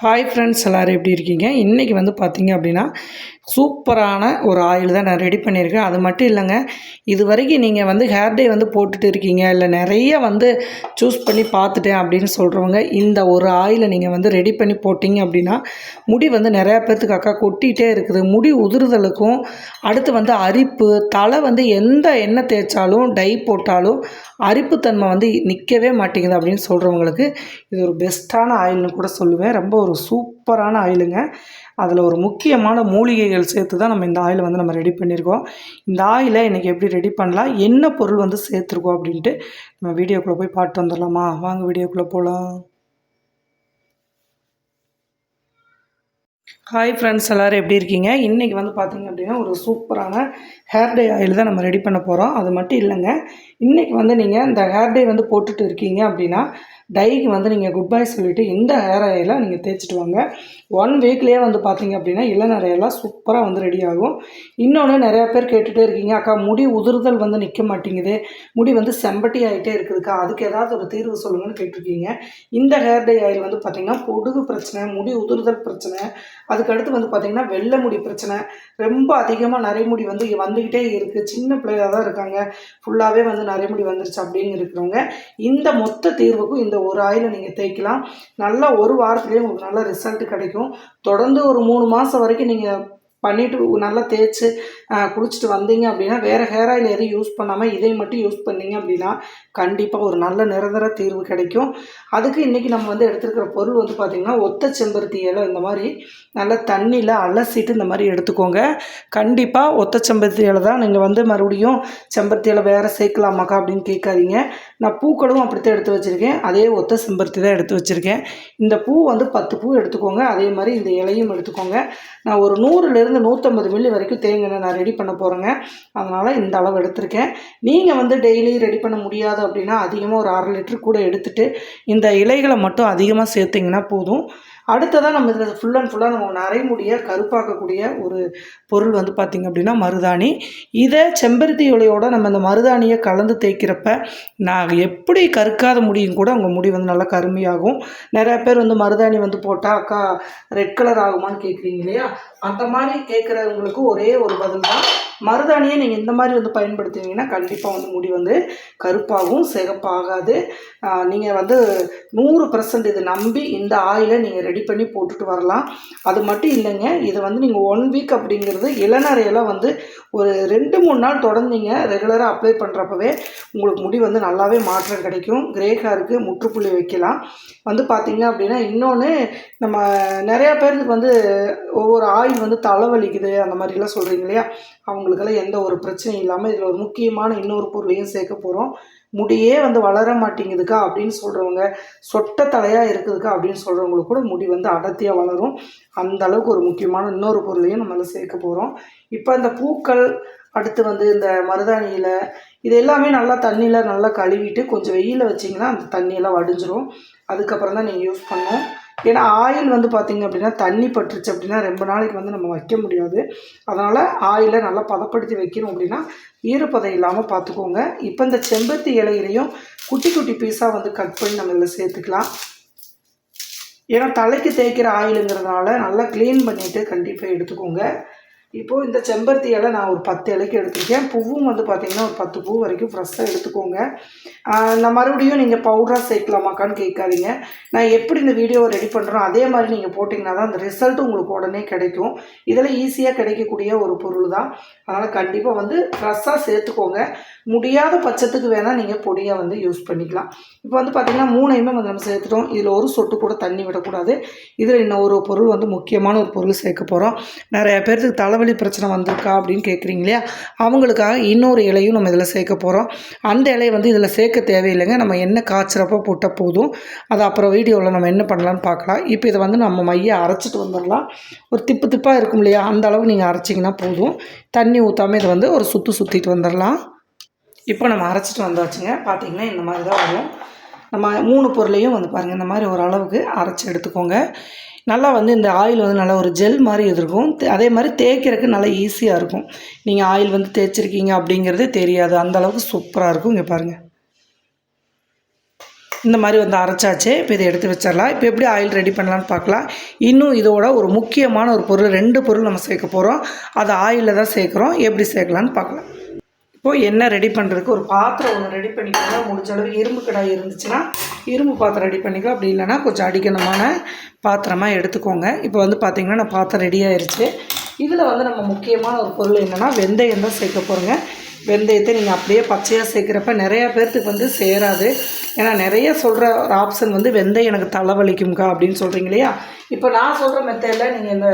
Hi friends எல்லோரும் எப்படி இருக்கீங்க? இன்றைக்கி வந்து பார்த்தீங்க அப்படின்னா சூப்பரான ஒரு ஆயில் தான் நான் ரெடி பண்ணியிருக்கேன். அது மட்டும் இல்லைங்க இது வரைக்கும் நீங்கள் வந்து ஹேர் டே வந்து போட்டுட்டு இருக்கீங்க இல்லை நிறைய வந்து சூஸ் பண்ணி பார்த்துட்டேன் அப்படின்னு சொல்கிறவங்க இந்த ஒரு ஆயிலை நீங்கள் வந்து ரெடி பண்ணி போட்டிங்க அப்படின்னா முடி வந்து நிறையா பேர்த்துக்கு அக்கா கொட்டிகிட்டே இருக்குது. முடி உதிர்தலுக்கும் அடுத்து வந்து அரிப்பு தலை வந்து எந்த எண்ணெய் தேய்ச்சாலும் டை போட்டாலும் அரிப்புத்தன்மை வந்து நிற்கவே மாட்டேங்குது அப்படின்னு சொல்கிறவங்களுக்கு இது ஒரு பெஸ்ட்டான ஆயில்னு கூட சொல்லுவேன். ரொம்ப ஒரு சூப்பரான ஆயிலுங்க. அதில் ஒரு முக்கியமான மூலிகைகள் சேர்த்து தான் நம்ம இந்த ஆயிலை வந்து நம்ம ரெடி பண்ணியிருக்கோம். இந்த ஆயிலை இன்றைக்கி எப்படி ரெடி பண்ணலாம்? என்ன பொருள் வந்து சேர்த்துருக்கோம் அப்படின்ட்டு நம்ம வீடியோக்குள்ளே போய் பார்த்து வந்துடலாமா? வாங்க வீடியோக்குள்ளே போகலாம் ஹாய் ஃப்ரெண்ட்ஸ் எல்லோரும் எப்படி இருக்கீங்க? இன்றைக்கி வந்து பார்த்திங்க அப்படின்னா ஒரு சூப்பரான ஹேர் டே ஆயில் தான் நம்ம ரெடி பண்ண போகிறோம் அது மட்டும் இல்லைங்க இன்றைக்கி வந்து நீங்கள் இந்த ஹேர் டே வந்து போட்டுட்டு இருக்கீங்க அப்படின்னா டைக்கு வந்து நீங்கள் குட் பை சொல்லிவிட்டு இந்த ஹேர் ஆயிலை நீங்கள் தேய்ச்சிட்டு வாங்க. ஒன் வீக்லேயே வந்து பார்த்தீங்க அப்படின்னா இளநரையெல்லாம் சூப்பராக வந்து ரெடி ஆகும். இன்னொன்று நிறையா பேர் கேட்டுகிட்டே இருக்கீங்க அக்கா முடி உதிர்தல் வந்து நிற்க மாட்டேங்குது. முடி வந்து செம்பட்டி ஆகிட்டே இருக்குதுக்கா. அதுக்கு ஏதாவது ஒரு தீர்வு சொல்லுங்கன்னு கேட்டிருக்கீங்க. இந்த ஹேர் டை ஆயில் வந்து பார்த்திங்கன்னா பொடுகு பிரச்சனை முடி உதிர்தல் பிரச்சனை அதுக்கடுத்து வந்து பார்த்திங்கன்னா வெள்ளை முடி பிரச்சனை. ரொம்ப அதிகமாக நரைமுடி வந்து வந்துக்கிட்டே இருக்குது சின்ன பிள்ளையாக தான் இருக்காங்க ஃபுல்லாகவே வந்து நரைமுடி வந்துருச்சு அப்படின்னு இருக்கிறவங்க இந்த மொத்த தீர்வுக்கும் இந்த ஒரு ஆயிலை நீங்கள் தேய்க்கலாம். நல்லா ஒரு வாரத்துலேயே உங்களுக்கு நல்ல ரிசல்ட் கிடைக்கும். தொடர்ந்து ஒரு மூணு மாதம் வரைக்கும் நீங்கள் பண்ணிவிட்டு நல்லா தேய்ச்சி குளிச்சுட்டு வந்தீங்க அப்படின்னா வேறு ஹேர் ஆயில் எதுவும் யூஸ் பண்ணாமல் இதை மட்டும் யூஸ் பண்ணீங்க அப்படின்னா கண்டிப்பாக ஒரு நல்ல நிரந்தர தீர்வு கிடைக்கும். அதுக்கு இன்றைக்கி நம்ம வந்து எடுத்துருக்கிற பொருள் வந்து பார்த்திங்கன்னா ஒத்த செம்பருத்தி இலை இந்த மாதிரி நல்லா தண்ணியில் அலசிட்டு இந்த மாதிரி எடுத்துக்கோங்க. கண்டிப்பாக ஒத்த செம்பருத்தி இலை தான். நீங்கள் வந்து மறுபடியும் செம்பருத்தி இலை வேறு சேர்க்கலாமாக்கா அப்படின்னு கேட்காதீங்க. நான் பூக்களும் அப்படித்தான் எடுத்து வச்சுருக்கேன். அதே ஒத்த செம்பருத்தி தான் எடுத்து வச்சுருக்கேன். இந்த பூ வந்து பத்து பூ எடுத்துக்கோங்க. அதே மாதிரி இந்த இலையும் எடுத்துக்கோங்க. நான் ஒரு நூறுலேருந்து நூற்றம்பது மில்லி வரைக்கும் தேங்காய் நான் ரெடி பண்ண போகிறேங்க அதனால் இந்த அளவு எடுத்திருக்கேன். நீங்கள் வந்து டெய்லி ரெடி பண்ண முடியாது அப்படின்னா அதிகமாக ஒரு அரை லிட்டர் கூட எடுத்துகிட்டு இந்த இலைகளை மட்டும் அதிகமாக சேர்த்திங்கன்னா போதும். அடுத்ததாக நம்ம இதில் ஃபுல் அண்ட் ஃபுல்லாக நம்ம நரைமுடிய கருப்பாக்கக்கூடிய ஒரு பொருள் வந்து பார்த்திங்க அப்படின்னா மருதாணி. இதை செம்பருத்தி இலையோடு நம்ம இந்த மருதாணியை கலந்து தேய்க்கிறப்ப நான் எப்படி கருக்காத முடியும் கூட உங்கள் முடி வந்து நல்லா கருமையாகும். நிறையா பேர் வந்து மருதாணி வந்து போட்டால் அக்கா ரெட் கலர் ஆகுமான்னு கேட்குறீங்க இல்லையா? அந்த மாதிரி கேட்குறவங்களுக்கு ஒரே ஒரு பதில் தான் மருதாணியை நீங்கள் இந்த மாதிரி வந்து பயன்படுத்துவீங்கன்னா கண்டிப்பாக வந்து முடி வந்து கருப்பாகவும் சிகப்பாகாது. நீங்கள் வந்து நூறு பர்சன்ட் இது நம்பி இந்த ஆயிலை நீங்கள் ரெடி பண்ணி போட்டுட்டு வரலாம். அது மட்டும் இல்லைங்க இதை வந்து நீங்கள் ஒன் வீக் அப்படிங்கிறது இளநரையெல்லாம் வந்து ஒரு ரெண்டு மூணு நாள் தொடர்ந்தீங்க ரெகுலராக அப்ளை பண்ணுறப்பவே உங்களுக்கு முடி வந்து நல்லாவே மாற்றம் கிடைக்கும். கிரே ஹேருக்கு முற்றுப்புள்ளி வைக்கலாம். வந்து பார்த்திங்க அப்படின்னா இன்னொன்று நம்ம நிறையா பேருக்கு வந்து ஒவ்வொரு ஆயில் வந்து தலைவலிக்குது அந்த மாதிரிலாம் சொல்கிறீங்க இல்லையா? அவங்களுக்கெல்லாம் எந்த ஒரு பிரச்சனையும் இல்லாமல் இதில் ஒரு முக்கியமான இன்னொரு பொருளையும் சேர்க்க போகிறோம் முடியே வந்து வளர மாட்டேங்குதுக்கா அப்படின்னு சொல்கிறவங்க சொட்ட தலையாக இருக்குதுக்கா அப்படின்னு சொல்கிறவங்களுக்கு கூட முடி வந்து அடர்த்தியாக வளரும். அந்த அளவுக்கு ஒரு முக்கியமான இன்னொரு பொருளையும் நம்ம சேர்க்க போகிறோம் இப்போ இந்த பூக்கள் அடுத்து வந்து இந்த மருதாணியில் இது எல்லாமே நல்லா தண்ணியில் நல்லா கழுவிட்டு கொஞ்சம் வெயிலில் வச்சிங்கன்னா அந்த தண்ணியெல்லாம் வடிஞ்சிரும். அதுக்கப்புறம் தான் நீங்கள் யூஸ் பண்ணணும் ஏன்னா ஆயில் வந்து பார்த்திங்க அப்படின்னா தண்ணி பட்டுருச்சு அப்படின்னா ரொம்ப நாளைக்கு வந்து நம்ம வைக்க முடியாது. அதனால் ஆயிலை நல்லா பதப்படுத்தி வைக்கணும் அப்படின்னா ஈரப்பதம் இல்லாமல் பார்த்துக்கோங்க இப்போ இந்த செம்பருத்தி இலையிலையும் குட்டி குட்டி பீஸாக வந்து கட் பண்ணி நம்ம இதில் சேர்த்துக்கலாம். ஏன்னா தலைக்கு தேய்க்கிற ஆயிலுங்கிறதுனால நல்லா க்ளீன் பண்ணிவிட்டு கண்டிப்பாக எடுத்துக்கோங்க. இப்போது இந்த செம்பருத்தி இலை நான் ஒரு பத்து இலைக்கு எடுத்திருக்கேன். பூவும் வந்து பார்த்திங்கன்னா ஒரு பத்து பூ வரைக்கும் ஃப்ரெஷ்ஷாக எடுத்துக்கோங்க. நான் மறுபடியும் நீங்கள் பவுடராக சேர்க்கலாமாக்கான்னு கேட்காதீங்க. நான் எப்படி இந்த வீடியோவை ரெடி பண்ணுறோம் அதே மாதிரி நீங்கள் போட்டிங்கன்னா தான் அந்த ரிசல்ட் உங்களுக்கு உடனே கிடைக்கும். இதில் ஈஸியாக கிடைக்கக்கூடிய ஒரு பொருள் தான். அதனால் கண்டிப்பாக வந்து ஃப்ரெஷ்ஷாக சேர்த்துக்கோங்க. முடியாத பட்சத்துக்கு வேணால் நீங்கள் பொடியாக வந்து யூஸ் பண்ணிக்கலாம். இப்போ வந்து பார்த்திங்கன்னா மூணையுமே வந்து நம்ம சேர்த்துட்டோம். இதில் ஒரு சொட்டு கூட தண்ணி விடக்கூடாது. இதில் இன்னும் ஒரு பொருள் வந்து முக்கியமான ஒரு பொருள் சேர்க்க போகிறோம் நிறைய பேர்த்துக்கு தலை தலைவலி பிரச்சனை வந்திருக்கா அப்படின்னு கேட்குறீங்க இல்லையா? அவங்களுக்காக இன்னொரு இலையும் நம்ம இதில் சேர்க்க போகிறோம் அந்த இலையை வந்து இதில் சேர்க்க தேவையில்லைங்க. நம்ம என்ன காய்ச்சறப்போ போட்டால் போதும். அது அப்புறம் வீடியோவில் நம்ம என்ன பண்ணலான்னு பார்க்கலாம். இப்போ இதை வந்து நம்ம மைய அரைச்சிட்டு வந்துடலாம். ஒரு திப்பு திப்பாக இருக்கும் இல்லையா? அந்த அளவு நீங்கள் அரைச்சிங்கன்னா போதும். தண்ணி ஊற்றாமல் இதை வந்து ஒரு சுற்று சுற்றிட்டு வந்துடலாம். இப்போ நம்ம அரைச்சிட்டு வந்தாச்சுங்க. பார்த்திங்கன்னா இந்த மாதிரி தான் வரும். நம்ம மூணு பொருளையும் வந்து பாருங்கள் இந்த மாதிரி ஒரு அளவுக்கு அரைச்சி எடுத்துக்கோங்க. நல்லா வந்து இந்த ஆயில் வந்து நல்லா ஒரு ஜெல் மாதிரி இருக்கும் அதே மாதிரி தேய்க்கிறதுக்கு நல்லா ஈஸியாக இருக்கும். நீங்கள் ஆயில் வந்து தேய்ச்சிருக்கீங்க அப்படிங்கிறதே தெரியாது. அந்தளவுக்கு சூப்பராக இருக்கும். இங்கே பாருங்கள் இந்த மாதிரி வந்து அரைச்சாச்சு. இப்போ இதை எடுத்து வச்சிடலாம். இப்போ எப்படி ஆயில் ரெடி பண்ணலான்னு பார்க்கலாம். இன்னும் இதோட ஒரு முக்கியமான ஒரு பொருள் ரெண்டு பொருள் நம்ம சேர்க்க போகிறோம் அதை ஆயிலில் தான் சேர்க்குறோம். எப்படி சேர்க்கலான்னு பார்க்கலாம். இப்போது எண்ணெய் ரெடி பண்ணுறதுக்கு ஒரு பாத்திரம் ஒன்று ரெடி பண்ணிக்கலாம் முடிஞ்ச அளவு இரும்பு கடாய் இருந்துச்சுன்னா இரும்பு பாத்திரம் ரெடி பண்ணிக்கோ. அப்படி இல்லைன்னா கொஞ்சம் அடிக்கணமான பாத்திரமாக எடுத்துக்கோங்க. இப்போ வந்து பார்த்திங்கன்னா நான் பாத்திரம் ரெடி ஆயிடுச்சு இதில் வந்து நம்ம முக்கியமான ஒரு பொருள் என்னென்னா வெந்தயம் தான் சேர்க்க போகிறோங்க வெந்தயத்தை நீங்கள் அப்படியே பச்சையாக சேர்க்குறப்ப நிறையா பேர்த்துக்கு வந்து சேராது. ஏன்னா நிறைய சொல்கிற ஒரு ஆப்ஷன் வந்து வெந்தயம் எனக்கு தலைவலிக்கும்க்கா அப்படின்னு சொல்கிறீங்க இல்லையா? இப்போ நான் சொல்கிற மெத்தடில் நீங்கள் இந்த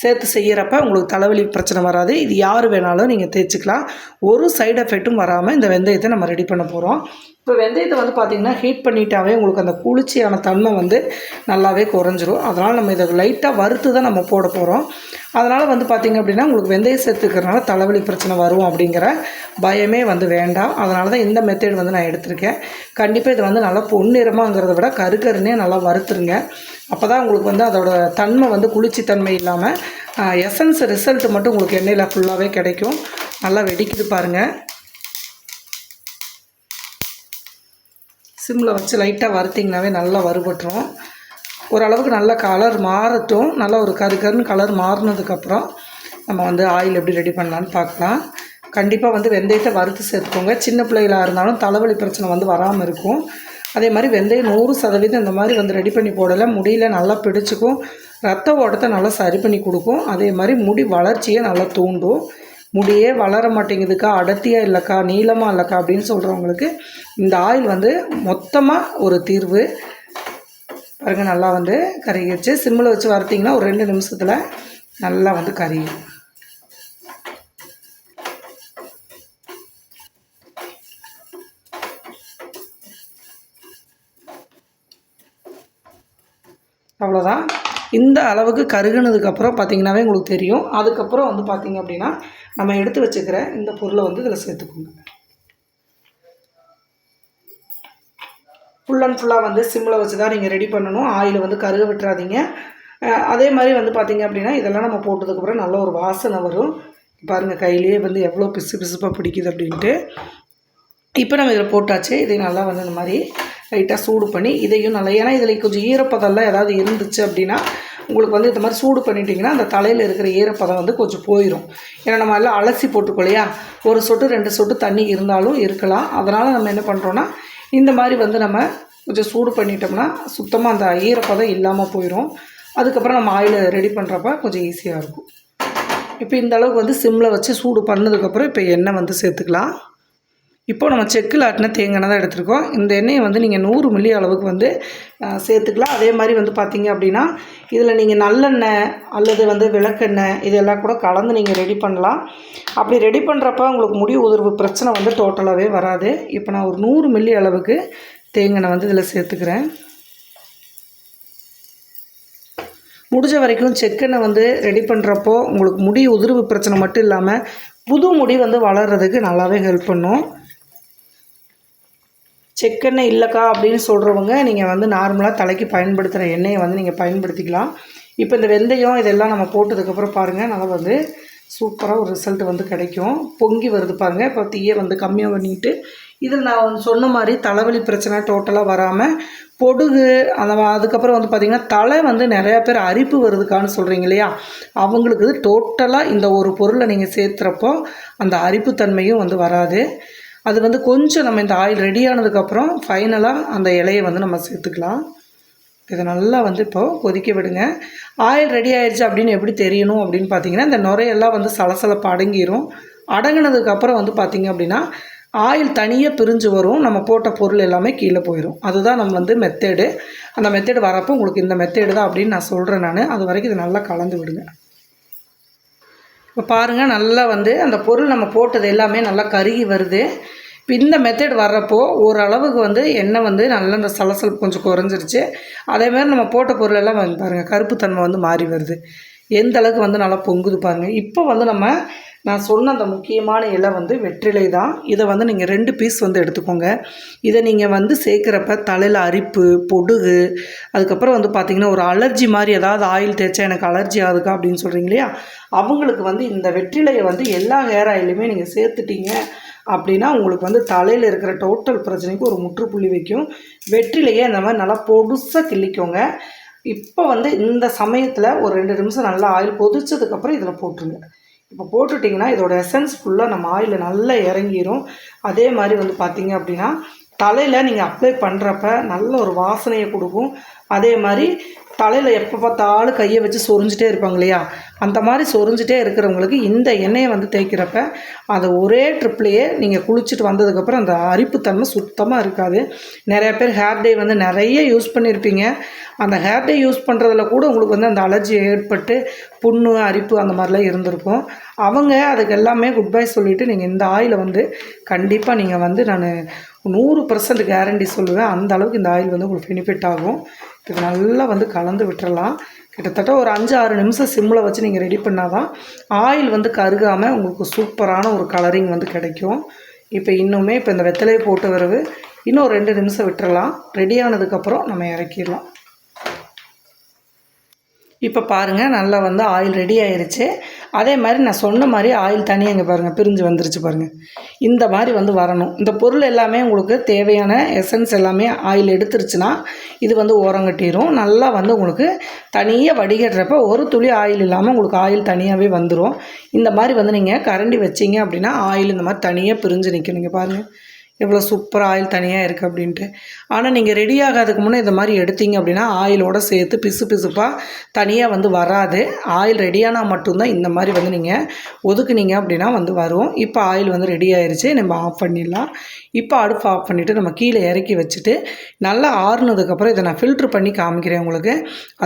சேர்த்து செய்கிறப்ப உங்களுக்கு தலைவலி பிரச்சனை வராது. இது யார் வேணாலும் நீங்கள் தேய்ச்சிக்கலாம். ஒரு சைடு எஃபெக்ட்டும் வராமல் இந்த வெந்தயத்தை நம்ம ரெடி பண்ண போகிறோம் இப்போ வெந்தயத்தை வந்து பார்த்திங்கன்னா ஹீட் பண்ணிட்டாவே உங்களுக்கு அந்த குளிர்ச்சியான தன்மை வந்து நல்லாவே குறைஞ்சிரும். அதனால் நம்ம இதை லைட்டாக வறுத்து தான் நம்ம போட போகிறோம் அதனால் வந்து பார்த்திங்க அப்படின்னா உங்களுக்கு வெந்தயம் சேர்த்துக்கிறனால தலைவலி பிரச்சனை வரும் அப்படிங்கிற பயமே வந்து வேண்டாம். அதனால தான் இந்த மெத்தேட் வந்து நான் எடுத்திருக்கேன். கண்டிப்பாக இது வந்து நல்லா பொன்னிறமாங்கிறத விட கருக்கருன்னே நல்லா வறுத்துருங்க. அப்போ தான் உங்களுக்கு வந்து அதோட தன்மை வந்து குளிர்ச்சி தன்மை இல்லாமல் எசன்ஸ் ரிசல்ட் மட்டும் உங்களுக்கு எண்ணெயில் ஃபுல்லாகவே கிடைக்கும். நல்லா வெடிக்குது பாருங்கள் சிம்மில் வச்சு லைட்டாக வறுத்திங்கனாவே நல்லா வறுபட்டுரும். ஓரளவுக்கு நல்ல கலர் மாறட்டும். நல்லா ஒரு கரு கருன்னு கலர் மாறினதுக்கப்புறம் நம்ம வந்து ஆயில் எப்படி ரெடி பண்ணலான்னு பார்க்கலாம். கண்டிப்பாக வந்து வெந்தயத்தை வறுத்து சேர்த்துக்கோங்க. சின்ன பிள்ளைகளாக இருந்தாலும் தலைவலி பிரச்சனை வந்து வராமல் இருக்கும். அதே மாதிரி வெந்தயம் நூறு சதவீதம் இந்த மாதிரி வந்து ரெடி பண்ணி போடலை. முடியல நல்லா பிடிச்சிக்கும். ரத்த ஓட்டத்தை நல்லா சரி பண்ணி கொடுக்கும். அதே மாதிரி முடி வளர்ச்சியை நல்லா தூண்டும். முடியே வளர மாட்டேங்குதுக்கா அடர்த்தியாக இல்லைக்கா நீளமாக இல்லைக்கா அப்படின்னு சொல்கிறவங்களுக்கு இந்த ஆயில் வந்து மொத்தமாக ஒரு தீர்வு. பாருங்கள் நல்லா வந்து கருகிடுச்சு. சிம்மில் வச்சு வறுத்திங்கன்னா ஒரு ரெண்டு நிமிஷத்தில் நல்லா வந்து கறியும் அவ்வளோதான் இந்த அளவுக்கு கருகுனதுக்கப்புறம் பார்த்தீங்கன்னாவே உங்களுக்கு தெரியும். அதுக்கப்புறம் வந்து பார்த்தீங்க அப்படின்னா நம்ம எடுத்து வச்சுக்கிற இந்த பொருளை வந்து இதில் சேர்த்துக்கோங்க. ஃபுல் அண்ட் ஃபுல்லாக வந்து சிம்மில் வச்சு தான் நீங்கள் ரெடி பண்ணணும். ஆயில் வந்து கருக விட்டுறாதீங்க. அதே மாதிரி வந்து பார்த்தீங்க அப்படின்னா இதெல்லாம் நம்ம போட்டதுக்கப்புறம் நல்ல ஒரு வாசனை வரும். பாருங்கள் கையிலேயே வந்து எவ்வளோ பிசு பிசுப்பாக பிடிக்குது அப்படின்ட்டு. இப்போ நம்ம இதில் போட்டாச்சு. இதை நல்லா வந்து இந்த மாதிரி லைட்டாக சூடு பண்ணி இதையும் நல்லா ஏன்னா இதில் கொஞ்சம் ஈரப்பதம்லாம் ஏதாவது இருந்துச்சு அப்படின்னா உங்களுக்கு வந்து இந்த மாதிரி சூடு பண்ணிட்டீங்கன்னா அந்த தலையில் இருக்கிற ஈரப்பதம் வந்து கொஞ்சம் போயிடும் ஏன்னா நம்ம எல்லாம் அலசி போட்டுக்கொள்ளையா ஒரு சொட்டு ரெண்டு சொட்டு தண்ணி இருந்தாலும் இருக்கலாம். அதனால் நம்ம என்ன பண்ணுறோன்னா இந்த மாதிரி வந்து நம்ம கொஞ்சம் சூடு பண்ணிட்டோம்னா சுத்தமாக அந்த ஈரப்பதம் இல்லாமல் போயிடும் அதுக்கப்புறம் நம்ம ஆயில் ரெடி பண்ணுறப்ப கொஞ்சம் ஈஸியாக இருக்கும். இப்போ இந்த அளவுக்கு வந்து சிம்மில் வச்சு சூடு பண்ணதுக்கப்புறம் இப்போ எண்ணெய் வந்து சேர்த்துக்கலாம். இப்போ நம்ம செக்கில் ஆட்டின தேங்காய் தான் எடுத்திருக்கோம். இந்த எண்ணெயை வந்து நீங்கள் நூறு மில்லி அளவுக்கு வந்து சேர்த்துக்கலாம். அதே மாதிரி வந்து பார்த்தீங்க அப்படின்னா இதில் நீங்கள் நல்லெண்ணெய் அல்லது வந்து விளக்கெண்ணெய் இதெல்லாம் கூட கலந்து நீங்கள் ரெடி பண்ணலாம். அப்படி ரெடி பண்ணுறப்ப உங்களுக்கு முடி உதிர்வு பிரச்சனை வந்து டோட்டலாகவே வராது. இப்போ நான் ஒரு நூறு மில்லி அளவுக்கு தேங்காய் வந்து இதில் சேர்த்துக்கிறேன். முடிஞ்ச வரைக்கும் செக்கெண்ணெய் வந்து ரெடி பண்ணுறப்போ உங்களுக்கு முடி உதிர்வு பிரச்சனை மட்டும் இல்லாமல் புது முடி வந்து வளர்கிறதுக்கு நல்லாவே ஹெல்ப் பண்ணும். செக்கெண்ணெய் இல்லைக்கா அப்படின்னு சொல்கிறவங்க நீங்கள் வந்து நார்மலாக தலைக்கு பயன்படுத்துகிற எண்ணெயை வந்து நீங்கள் பயன்படுத்திக்கலாம். இப்போ இந்த வெந்தயம் இதெல்லாம் நம்ம போட்டதுக்கப்புறம் பாருங்கள் நல்லா வந்து சூப்பராக ஒரு ரிசல்ட் வந்து கிடைக்கும். பொங்கி வருது பாருங்கள் இப்போ தீயை வந்து கம்மியாக பண்ணிட்டு. இதில் நான் வந்து சொன்ன மாதிரி தலைவலி பிரச்சனை டோட்டலாக வராமல் பொடுகு அந்த அதுக்கப்புறம் வந்து பார்த்திங்கன்னா தலை வந்து நிறையா பேர் அரிப்பு வருதுக்கான்னு சொல்கிறீங்க இல்லையா? அவங்களுக்கு டோட்டலாக இந்த ஒரு பொருளை நீங்கள் சேர்த்துறப்போ அந்த அரிப்பு தன்மையும் வந்து வராது. அது வந்து கொஞ்சம் நம்ம இந்த ஆயில் ரெடி ஆனதுக்கப்புறம் ஃபைனலாக அந்த இலையை வந்து நம்ம சேர்த்துக்கலாம். இதை நல்லா வந்து இப்போது கொதிக்க விடுங்க. ஆயில் ரெடி ஆயிடுச்சு அப்படின்னு எப்படி தெரியணும் அப்படின்னு பார்த்தீங்கன்னா இந்த நுரையெல்லாம் வந்து சலசலப்பு அடங்கிரும். அடங்கினதுக்கப்புறம் வந்து பார்த்திங்க அப்படின்னா ஆயில் தனியாக பிரிஞ்சு வரும். நம்ம போட்ட பொருள் எல்லாமே கீழே போயிடும் அதுதான் நம்ம வந்து மெத்தேடு அந்த மெத்தேடு வரப்போ உங்களுக்கு இந்த மெத்தேடு தான் அப்படின்னு நான் சொல்கிறேன் நான். அது வரைக்கும் இதை நல்லா கலந்து விடுங்க. இப்போ பாருங்கள் நல்லா வந்து அந்த பொருள் நம்ம போட்டது எல்லாமே நல்லா கருகி வருது. இப்போ இந்த மெத்தட் வர்றப்போ ஓரளவுக்கு வந்து எண்ணெய் வந்து நல்லா இந்த சலசலப்பு கொஞ்சம் குறைஞ்சிருச்சு. அதேமாதிரி நம்ம போட்ட பொருள் எல்லாம் வந்து பாருங்கள் கருப்புத்தன்மை வந்து மாறி வருது. எந்த அளவுக்கு வந்து நல்லா பொங்குது பாருங்கள் இப்போ வந்து நம்ம நான் சொன்ன அந்த முக்கியமான இலை வந்து வெற்றிலை தான் இதை வந்து நீங்கள் ரெண்டு பீஸ் வந்து எடுத்துக்கோங்க. இதை நீங்கள் வந்து சேர்க்குறப்ப தலையில் அரிப்பு பொடுகு அதுக்கப்புறம் வந்து பார்த்திங்கன்னா ஒரு அலர்ஜி மாதிரி ஏதாவது ஆயில் தேய்ச்சா எனக்கு அலர்ஜி ஆகுதுக்கா அப்படின்னு சொல்கிறீங்க இல்லையா? அவங்களுக்கு வந்து இந்த வெற்றிலையை வந்து எல்லா ஹேர் ஆயிலுமே நீங்கள் சேர்த்துட்டீங்க அப்படின்னா உங்களுக்கு வந்து தலையில் இருக்கிற டோட்டல் பிரச்சனைக்கு ஒரு முற்றுப்புள்ளி வைக்கும். வெற்றிலையே இந்த மாதிரி நல்லா பொடுசாக கிள்ளிக்கோங்க. இப்போ வந்து இந்த சமயத்தில் ஒரு ரெண்டு நிமிஷம் நல்லா ஆயில் கொதிச்சதுக்கப்புறம் இதில் போட்டுருங்க. இப்போ போட்டுட்டிங்கன்னா இதோட எசன்ஸ் ஃபுல்லாக நம்ம ஆயிலில் நல்லா இறங்கிரும். அதே மாதிரி வந்து பார்த்தீங்க அப்படின்னா தலையில் நீங்கள் அப்ளை பண்ணுறப்ப நல்ல ஒரு வாசனையை கொடுக்கும். அதே மாதிரி தலையில் எப்போ பார்த்தாலும் கையை வச்சு சொரிஞ்சிட்டே இருப்பாங்க இல்லையா? அந்த மாதிரி சொரிஞ்சிட்டே இருக்கிறவங்களுக்கு இந்த எண்ணெயை வந்து தேய்க்கிறப்ப அதை ஒரே ட்ரிப்லேயே நீங்கள் குளிச்சுட்டு வந்ததுக்கப்புறம் அந்த அரிப்புத்தன்மை சுத்தமாக இருக்காது. நிறைய பேர் ஹேர் டே வந்து நிறைய யூஸ் பண்ணியிருப்பீங்க அந்த ஹேர் டே யூஸ் பண்ணுறதுல கூட உங்களுக்கு வந்து அந்த அலர்ஜி ஏற்பட்டு புண்ணு அரிப்பு அந்த மாதிரிலாம் இருந்திருக்கும். அவங்க அதுக்கு எல்லாமே குட் பை சொல்லிவிட்டு நீங்கள் இந்த ஆயிலை வந்து கண்டிப்பாக நீங்கள் வந்து நான் நூறு பர்சன்ட் கேரண்டி சொல்லுவேன். அந்த அளவுக்கு இந்த ஆயில் வந்து உங்களுக்கு பெனிஃபிட் ஆகும். இது நல்லா வந்து கலந்து விட்டுறலாம். கிட்டத்தட்ட ஒரு அஞ்சு ஆறு நிமிஷம் சிம்மில் வச்சு நீங்கள் ரெடி பண்ணால் தான் ஆயில் வந்து கருகாமல் உங்களுக்கு சூப்பரான ஒரு கலரிங் வந்து கிடைக்கும். இப்போ இன்னுமே இப்போ இந்த வெத்தலையை போட்டு வரவு இன்னும் ரெண்டு நிமிஷம் விட்டுறலாம். ரெடியானதுக்கப்புறம் நம்ம இறக்கிடலாம். இப்போ பாருங்கள் நல்லா வந்து ஆயில் ரெடி ஆயிடுச்சு அதே மாதிரி நான் சொன்ன மாதிரி ஆயில் தனியாக இங்கே பாருங்கள் பிரிஞ்சு வந்துருச்சு பாருங்கள் இந்த மாதிரி வந்து வரணும். இந்த பொருள் எல்லாமே உங்களுக்கு தேவையான எசன்ஸ் எல்லாமே ஆயில் எடுத்துருச்சுன்னா இது வந்து ஓரங்கட்டிடும் நல்லா வந்து உங்களுக்கு தனியாக வடிகட்டுறப்ப ஒரு துளி ஆயில் இல்லாமல் உங்களுக்கு ஆயில் தனியாகவே வந்துடும் இந்த மாதிரி வந்து நீங்கள் கரண்டி வச்சிங்க அப்படின்னா ஆயில் இந்த மாதிரி தனியாக பிரிஞ்சு நிற்கும் நீங்கள் பாருங்கள் எவ்வளோ சூப்பராக ஆயில் தனியாக இருக்குது அப்படின்ட்டு. ஆனால் நீங்கள் ரெடி ஆகாதுக்கு முன்னே இது மாதிரி எடுத்தீங்க அப்படின்னா ஆயிலோடு சேர்த்து பிசு பிசுப்பாக தனியாக வந்து வராது. ஆயில் ரெடியானால் மட்டும்தான் இந்த மாதிரி வந்து நீங்கள் ஒதுக்குனீங்க அப்படின்னா வந்து வரும். இப்போ ஆயில் வந்து ரெடி ஆயிடுச்சு நம்ம ஆஃப் பண்ணிடலாம். இப்போ அடுப்பு ஆஃப் பண்ணிவிட்டு நம்ம கீழே இறக்கி வச்சுட்டு நல்லா ஆறுனதுக்கப்புறம் இதை நான் ஃபில்ட்ரு பண்ணி காமிக்கிறேன் உங்களுக்கு.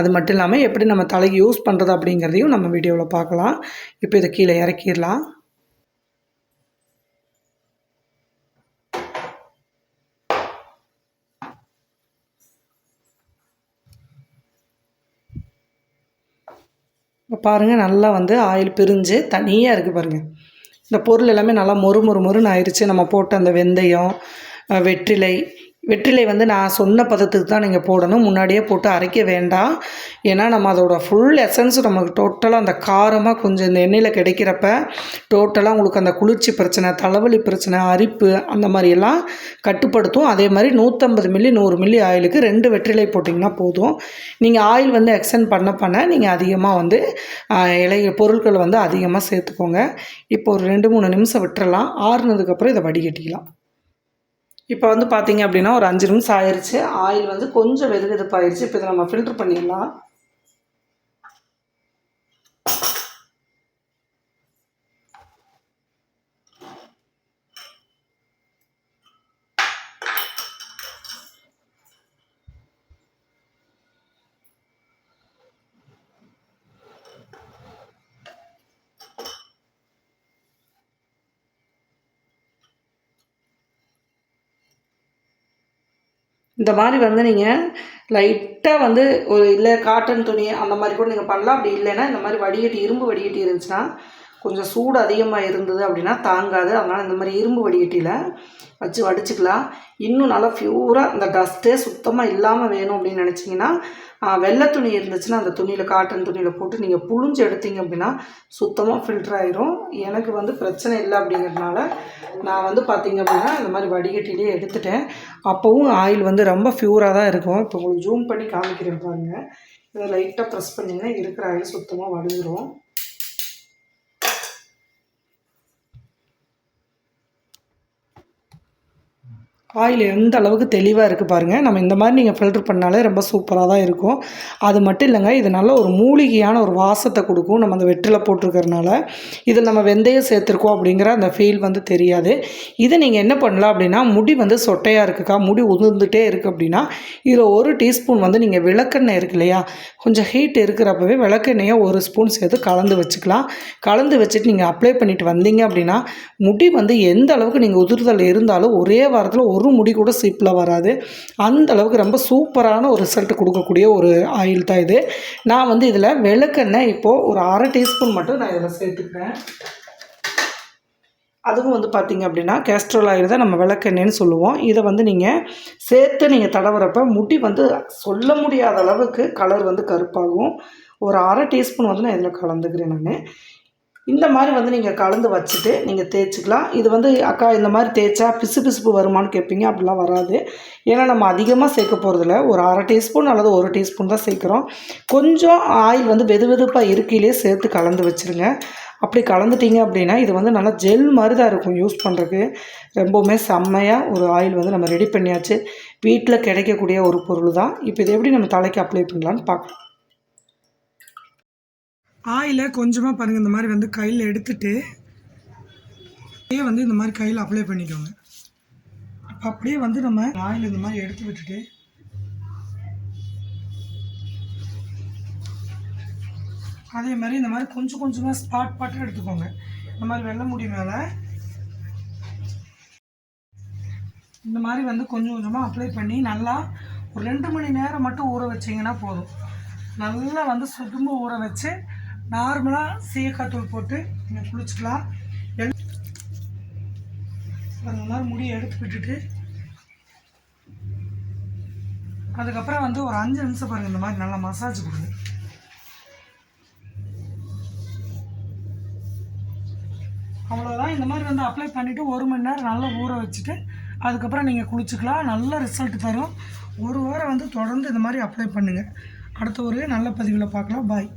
அது மட்டும் இல்லாமல் எப்படி நம்ம தலைக்கு யூஸ் பண்ணுறது அப்படிங்கிறதையும் நம்ம வீடியோவில் பார்க்கலாம். இப்போ இதை கீழே இறக்கிடலாம். இப்போ பாருங்கள் நல்லா வந்து ஆயில் பிரிஞ்சு தனியாக இருக்குது பாருங்கள் இந்த பொருள் எல்லாமே நல்லா மொறு மொறு மொறுன்னு ஆயிடுச்சு நம்ம போட்ட அந்த வெந்தயம் வெற்றிலை வெற்றிலை வந்து நான் சொன்ன பதத்துக்கு தான் நீங்கள் போடணும். முன்னாடியே போட்டு அரைக்க வேண்டாம். ஏன்னா நம்ம அதோட ஃபுல் எசன்ஸ் நமக்கு டோட்டலாக அந்த காரமாக கொஞ்சம் இந்த எண்ணெயில் கிடைக்கிறப்ப டோட்டலாக உங்களுக்கு அந்த குளிர்ச்சி பிரச்சனை தலைவலி பிரச்சனை அரிப்பு அந்த மாதிரியெல்லாம் கட்டுப்படுத்தும். அதே மாதிரி நூற்றம்பது மில்லி நூறு மில்லி ஆயிலுக்கு ரெண்டு வெற்றிலை போட்டிங்கன்னா போதும். நீங்கள் ஆயில் வந்து எக்ஸ்டெண்ட் பண்ண பண்ண நீங்கள் அதிகமாக வந்து இலை பொருட்கள் வந்து அதிகமாக சேர்த்துக்கோங்க. இப்போ ஒரு ரெண்டு மூணு நிமிஷம் விட்டுறலாம். ஆறுனதுக்கப்புறம் இதை வடிகட்டிக்கலாம். இப்போ வந்து பார்த்தீங்க அப்படின்னா ஒரு அஞ்சு நிமிஷம் ஆயிடுச்சு ஆயில் வந்து கொஞ்சம் வெது வெதுப்பாயிருச்சு இப்போ இதை நம்ம ஃபில்ட்ரு பண்ணிடலாம். இந்த மாதிரி வந்து நீங்கள் லைட்டாக வந்து ஒரு இல்லை காட்டன் துணி அந்த மாதிரி கூட நீங்கள் பண்ணலாம். அப்படி இல்லைன்னா இந்த மாதிரி வடிகட்டி இரும்பு வடிகட்டி இருந்துச்சுன்னா கொஞ்சம் சூடு அதிகமாக இருந்தது அப்படின்னா தாங்காது. அதனால் இந்த மாதிரி இரும்பு வடிகட்டியில் வச்சு வடிச்சுக்கலாம். இன்னும் நல்லா ப்யூராக இந்த டஸ்ட்டே சுத்தமாக இல்லாமல் வேணும் அப்படின்னு நினச்சிங்கன்னா வெள்ளை துணி இருந்துச்சுன்னா அந்த துணியில் காட்டன் துணியில் போட்டு நீங்கள் புழிஞ்சு எடுத்தீங்க அப்படின்னா சுத்தமாக ஃபில்டர் ஆயிரும். எனக்கு வந்து பிரச்சனை இல்லை அப்படிங்கிறதுனால நான் வந்து பார்த்தீங்க அப்படின்னா இந்த மாதிரி வடிகட்டிலே எடுத்துட்டேன். அப்போவும் ஆயில் வந்து ரொம்ப ப்யூராக தான் இருக்கும். இப்போ உங்களுக்கு ஜூம் பண்ணி காமிக்கிறேன் பாருங்கள் இதை லைட்டாக ப்ரெஸ் பண்ணிங்கன்னா இருக்கிற ஆயில் சுத்தமாக வடிஞ்சிரும். ஆயில் எந்த அளவுக்கு தெளிவாக இருக்குது பாருங்கள் நம்ம இந்த மாதிரி நீங்கள் ஃபில்டர் பண்ணாலே ரொம்ப சூப்பராக தான் இருக்கும். அது மட்டும் இல்லைங்க இது நல்ல ஒரு மூலிகையான ஒரு வாசத்தை கொடுக்கும். நம்ம அந்த வெற்றில போட்டிருக்கறனால இதில் நம்ம வெந்தயம் சேர்த்துருக்கோம் அப்படிங்கிற அந்த ஃபீல் வந்து தெரியாது. இதை நீங்கள் என்ன பண்ணலாம் அப்படின்னா முடி வந்து சொட்டையாக இருக்குக்கா முடி உதிர்ந்துட்டே இருக்குது அப்படின்னா இதில் ஒரு டீஸ்பூன் வந்து நீங்கள் விளக்கெண்ணெய் இருக்கு இல்லையா கொஞ்சம் ஹீட் இருக்கிறப்பவே விளக்கெண்ணெயை ஒரு ஸ்பூன் சேர்த்து கலந்து வச்சுக்கலாம். கலந்து வச்சுட்டு நீங்கள் அப்ளை பண்ணிட்டு வந்தீங்க அப்படின்னா முடி வந்து எந்த அளவுக்கு நீங்கள் உதிர்தல் இருந்தாலும் ஒரே வாரத்தில் ஒரு முடி கூட சீப்பில் வராது. அந்த அளவுக்கு ரொம்ப சூப்பரான ஒரு ரிசல்ட் கொடுக்கக்கூடிய ஒரு ஆயில் தான் இது. நான் வந்து இதில் விளக்கெண்ணெய் இப்போது ஒரு அரை டீஸ்பூன் மட்டும் நான் இதில் சேர்த்துக்கிறேன். அதுவும் வந்து பார்த்திங்க அப்படின்னா கேஸ்ட்ரோல் ஆயில் தான் நம்ம விளக்கெண்ணெய்னு சொல்லுவோம். இதை வந்து நீங்கள் சேர்த்து நீங்கள் தடவுறப்ப முடி வந்து சொல்ல முடியாத அளவுக்கு கலர் வந்து கருப்பாகும். ஒரு அரை டீஸ்பூன் வந்து நான் இதில் கலந்துக்கிறேன் நான். இந்த மாதிரி வந்து நீங்கள் கலந்து வச்சுட்டு நீங்கள் தேய்ச்சிக்கலாம். இது வந்து அக்கா இந்த மாதிரி தேய்ச்சா பிசு பிசுப்பு வருமான்னு கேட்பீங்க. அப்படிலாம் வராது. ஏன்னா நம்ம அதிகமாக சேர்க்க போகிறதில்ல ஒரு அரை டீஸ்பூன் அல்லது ஒரு டீஸ்பூன் தான் சேர்க்குறோம். கொஞ்சம் ஆயில் வந்து வெது வெதுப்பாக இருக்கையிலே சேர்த்து கலந்து வச்சுருங்க. அப்படி கலந்துட்டீங்க அப்படின்னா இது வந்து நல்லா ஜெல் மாதிரி தான் இருக்கும் யூஸ் பண்ணுறதுக்கு ரொம்பவுமே செம்மையாக ஒரு ஆயில் வந்து நம்ம ரெடி பண்ணியாச்சு. வீட்டில் கிடைக்கக்கூடிய ஒரு பொருள் தான் இப்போ இதை எப்படி நம்ம தலைக்கு அப்ளை பண்ணலான்னு பார்க்கலாம். ஆயிலை கொஞ்சமாக பாருங்கள் இந்த மாதிரி வந்து கையில் எடுத்துட்டு அப்படியே வந்து இந்த மாதிரி கையில் அப்ளை பண்ணிக்கோங்க. அப்படியே வந்து நம்ம ஆயில் இந்த மாதிரி எடுத்து விட்டுட்டு அதே மாதிரி இந்த மாதிரி கொஞ்சம் கொஞ்சமாக ஸ்பாட் பாட்டாக எடுத்துக்கோங்க. இந்த மாதிரி வெள்ளை முடி மேலே. இந்த மாதிரி வந்து கொஞ்சம் கொஞ்சமாக அப்ளை பண்ணி நல்லா ஒரு ரெண்டு மணி நேரம் மட்டும் ஊற வச்சிங்கன்னா போதும். நல்லா வந்து சுத்தமாக ஊற வச்சு நார்மலாக சீயக்காத்தூள் போட்டு நீங்கள் குளிச்சுக்கலாம். எல் அந்த மாதிரி முடியை எடுத்து விட்டுட்டு அதுக்கப்புறம் வந்து ஒரு அஞ்சு நிமிஷம் பாருங்கள் இந்த மாதிரி நல்லா மசாஜ் கொடுங்க. அவ்வளோதான் இந்த மாதிரி வந்து அப்ளை பண்ணிவிட்டு ஒரு மணி நேரம் நல்லா ஊற வச்சுட்டு அதுக்கப்புறம் நீங்கள் குளிச்சுக்கலாம். நல்ல ரிசல்ட் தரும். ஒரு வாரம் வந்து தொடர்ந்து இந்த மாதிரி அப்ளை பண்ணுங்கள் அடுத்த ஒரு நல்ல பதிவில் பார்க்கலாம். பாய்